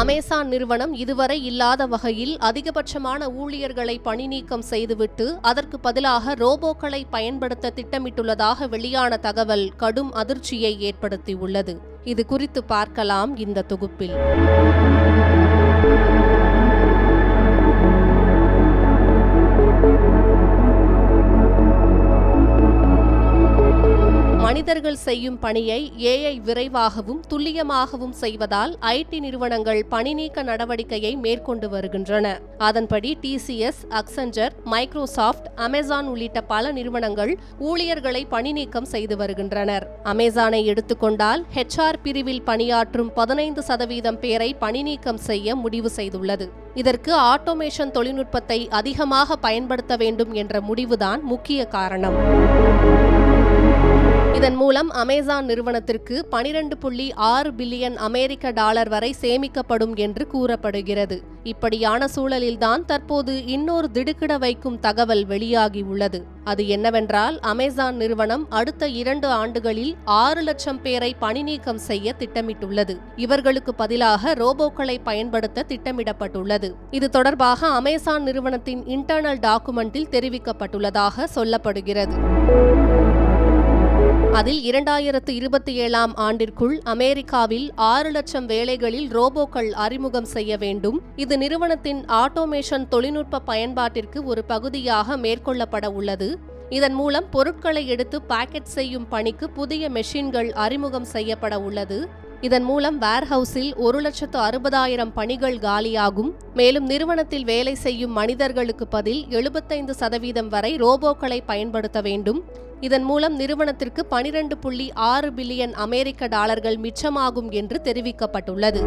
Amazon நிறுவனம் இதுவரை இல்லாத வகையில் அதிகபட்சமான ஊழியர்களை பணிநீக்கம் செய்துவிட்டு அதற்கு பதிலாக ரோபோக்களை பயன்படுத்த திட்டமிட்டுள்ளதாக வெளியான தகவல் கடும் அதிர்ச்சியை ஏற்படுத்தியுள்ளது. இது குறித்து பார்க்கலாம் இந்த தொகுப்பில். மனிதர்கள் செய்யும் பணியை ஏஐ விரைவாகவும் துல்லியமாகவும் செய்வதால் ஐடி நிறுவனங்கள் பணிநீக்க நடவடிக்கையை மேற்கொண்டு வருகின்றன. அதன்படி டிசிஎஸ் அக்செஞ்சர் மைக்ரோசாஃப்ட் அமேசான் உள்ளிட்ட பல நிறுவனங்கள் ஊழியர்களை பணிநீக்கம் செய்து வருகின்றனர். அமேசானை எடுத்துக்கொண்டால் ஹெச்ஆர் பிரிவில் பணியாற்றும் பதினைந்து சதவீதம் பேரை பணிநீக்கம் செய்ய முடிவு செய்துள்ளது. இதற்கு ஆட்டோமேஷன் தொழில்நுட்பத்தை அதிகமாக பயன்படுத்த வேண்டும் என்ற முடிவுதான் முக்கிய காரணம். இதன் மூலம் அமேசான் நிறுவனத்திற்கு பனிரெண்டு புள்ளி ஆறு பில்லியன் அமெரிக்க டாலர் வரை சேமிக்கப்படும் என்று கூறப்படுகிறது. இப்படியான சூழலில்தான் தற்போது இன்னொரு திடுக்கிட வைக்கும் தகவல் வெளியாகியுள்ளது அது என்னவென்றால் அமேசான் நிறுவனம் அடுத்த இரண்டு ஆண்டுகளில் ஆறு லட்சம் பேரை பணிநீக்கம் செய்ய திட்டமிட்டுள்ளது. இவர்களுக்கு பதிலாக ரோபோக்களை பயன்படுத்த திட்டமிடப்பட்டுள்ளது. இது தொடர்பாக அமேசான் நிறுவனத்தின் இன்டர்னல் டாக்குமெண்டில் தெரிவிக்கப்பட்டுள்ளதாக சொல்லப்படுகிறது. அதில் இரண்டாயிரத்து இருபத்தி ஏழாம் ஆண்டிற்குள் அமெரிக்காவில் ஆறு லட்சம் வேலைகளில் ரோபோக்கள் அறிமுகம் செய்ய வேண்டும். இது நிறுவனத்தின் ஆட்டோமேஷன் தொழில்நுட்ப பயன்பாட்டிற்கு ஒரு பகுதியாக மேற்கொள்ளப்பட உள்ளது. இதன் மூலம் பொருட்களை எடுத்து பாக்கெட் செய்யும் பணிக்கு புதிய மெஷின்கள் அறிமுகம் செய்யப்பட உள்ளது. இதன் மூலம் வேர்ஹவுஸில் ஒரு லட்சத்து அறுபதாயிரம் பணிகள் காலியாகும். மேலும் நிறுவனத்தில் வேலை செய்யும் மனிதர்களுக்கு பதில் எழுபத்தைந்து சதவீதம் வரை ரோபோக்களை பயன்படுத்த வேண்டும். இதன் மூலம் நிறுவனத்திற்கு பனிரெண்டு புள்ளி ஆறு பில்லியன் அமெரிக்க டாலர்கள் மிச்சமாகும் என்று தெரிவிக்கப்பட்டுள்ளது.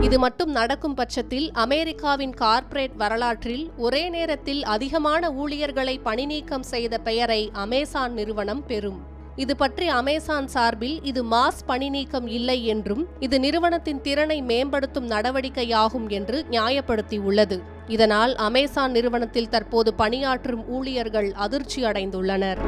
இது மட்டும் நடக்கும் பட்சத்தில் அமெரிக்காவின் கார்ப்பரேட் வரலாற்றில் ஒரே நேரத்தில் அதிகமான ஊழியர்களை பணிநீக்கம் செய்த பெயரை அமேசான் நிறுவனம் பெறும். இது பற்றி அமேசான் சார்பில் இது மாஸ் பணி நீக்கம் இல்லை என்றும் இது நிறுவனத்தின் திறனை மேம்படுத்தும் நடவடிக்கையாகும் என்று நியாயப்படுத்தியுள்ளது. இதனால் அமேசான் நிறுவனத்தில் தற்போது பணியாற்றும் ஊழியர்கள் அதிர்ச்சி அடைந்துள்ளனர்